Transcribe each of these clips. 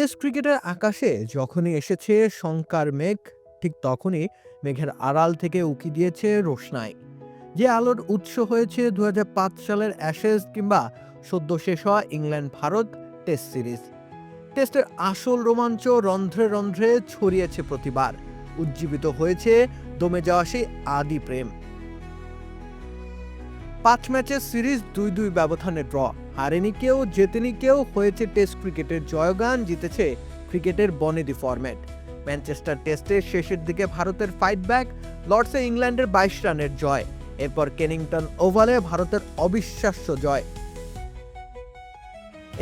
Test ক্রিকেটের আকাশে যখনই এসেছে শঙ্কার মেঘ, ঠিক তখনই মেঘের আড়াল থেকে উকি দিয়েছে রোশনাই। যে আলোর উৎস হয়েছে দু হাজার পাঁচ সালের অ্যাশেজ কিংবা সদ্য শেষ হওয়া ইংল্যান্ড ভারত টেস্ট সিরিজ। টেস্টের আসল রোমাঞ্চ রন্ধ্রে রন্ধ্রে ছড়িয়েছে প্রতিবার। উজ্জীবিত হয়েছে দমে যাওয়া সেই আদি প্রেম। পাঁচ ম্যাচের সিরিজ দুই দুই ব্যবধানে ড্র হারেনি কেউ, জেতেনি কেউ, হয়েছে টেস্ট ক্রিকেটের জয়গান, জিতেছে ক্রিকেটের বনেদি ফরম্যাট ম্যানচেস্টার টেস্টের শেষের দিকে ভারতের ফাইট ব্যাক লর্ডসে ইংল্যান্ডের বাইশ রানের জয়। এরপর কেনিংটন ওভালে ভারতের অবিশ্বাস্য জয়।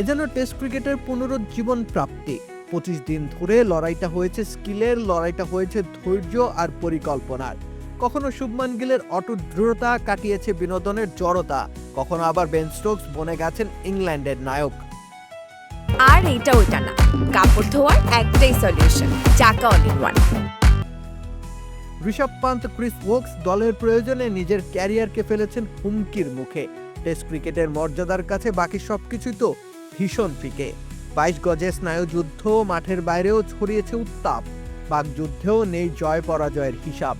এ যেন টেস্ট ক্রিকেটের পুনরুজ্জীবন প্রাপ্তি। পঁচিশ দিন ধরে লড়াইটা হয়েছে স্কিলের, লড়াইটা হয়েছে ধৈর্য আর পরিকল্পনার। কখনো শুভমান গিলের অটুট দৃঢ়তা কাটিয়েছে বিনোদনের জড়তা কখনো আবার বেন স্টোকস বনে গেছেন ইংল্যান্ডের নায়ক। আর এইটা ওইটা না কাপড় ধোয়ার একটাই সলিউশন চাকা all in one Rishabh Pant Chris Woakes দলের প্রয়োজনে নিজের ক্যারিয়ারকে ফেলেছেন হুমকির মুখে। টেস্ট ক্রিকেটের মর্যাদার কাছে বাকি সবকিছুই তো ভীষণ ফিকে। বাইশ গজে স্নায়ুযুদ্ধ মাঠের বাইরেও ছড়িয়েছে উত্তাপ বাকযুদ্ধেও নেই জয় পরাজয়ের হিসাব।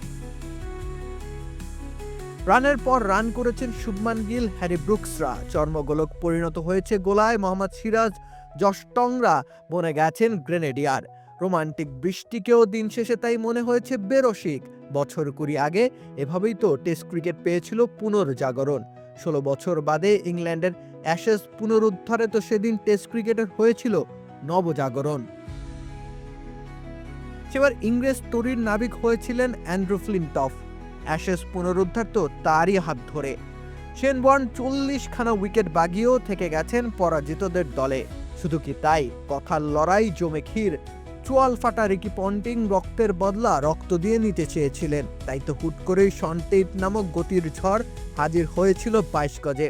রানের পর রান করেছেন শুভমান গিল, হ্যারি ব্রুকসরা। চর্মগোলক পরিণত হয়েছে গোলায়, মোহাম্মদ সিরাজ জস্টংরা বনে গেছেন গ্রেনেডিয়ার। রোমান্টিক বৃষ্টিকেও দিন শেষে তাই মনে হয়েছে বেরসিক। বছর কুড়ি আগে এভাবেই তো টেস্ট ক্রিকেট পেয়েছিল পুনর্জাগরণ। ষোলো বছর বাদে ইংল্যান্ডের অ্যাশেজ পুনরুদ্ধারে তো সেদিন টেস্ট ক্রিকেটের হয়েছিল নবজাগরণ। সেবার ইংরেজ তরির নাবিক হয়েছিলেন অ্যান্ড্রু ফ্লিনটফ। অ্যাশেজ পুনরুদ্ধার তো তারই হাত ধরে। শেনবর্ন চল্লিশ খানা উইকেট বাগিয়েও থেকে গেছেন পরাজিতদের দলে। শুধু কি তাই? কথার লড়াই জমে ক্ষীর। চোয়াল ফাটা রিকি পন্টিং রক্তের বদলা রক্ত দিয়ে নিতে চেয়েছিলেন। তাই তো হুট করেই সন্টেট নামক গতির ঝড় হাজির হয়েছিল বাইশ গজে।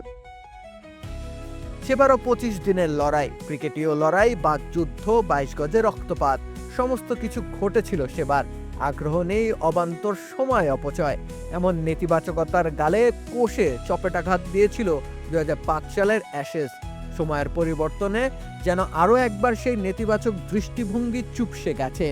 সেবারও পঁচিশ দিনের লড়াই। ক্রিকেটীয় লড়াই বাদ যুদ্ধ, বাইশ গজে রক্তপাত। সমস্ত কিছু ঘটেছিল সেবার। আগ্রহ নেই, অবান্তর সময় অপচয়। এমন নেতিবাচকতার গালে কোষে চপেটাঘাত দিয়েছিল দুহাজার পাঁচ সালের অ্যাশেজ। সময়ের পরিবর্তনে যেন আরও একবার সেই নেতিবাচক দৃষ্টিভঙ্গি চুপসে গেছে।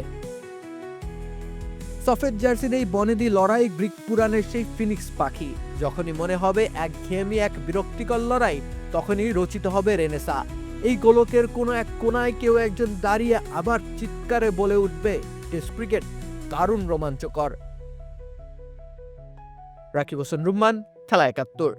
সফেদ জার্সির এই বনেদি লড়াই গ্রিক পুরাণের সেই ফিনিক্স পাখি। যখনই মনে হবে এক ঘেয়েমি এক বিরক্তিকর লড়াই, তখনই রচিত হবে রেনেসা। এই গোলকের কোনো এক কোনায় কেউ একজন দাঁড়িয়ে আবার চিৎকারে বলে উঠবে টেস্ট ক্রিকেট। দারুণ রোমাঞ্চকর। রাকিব হোসেন রুম্মান খেলা একাত্তর।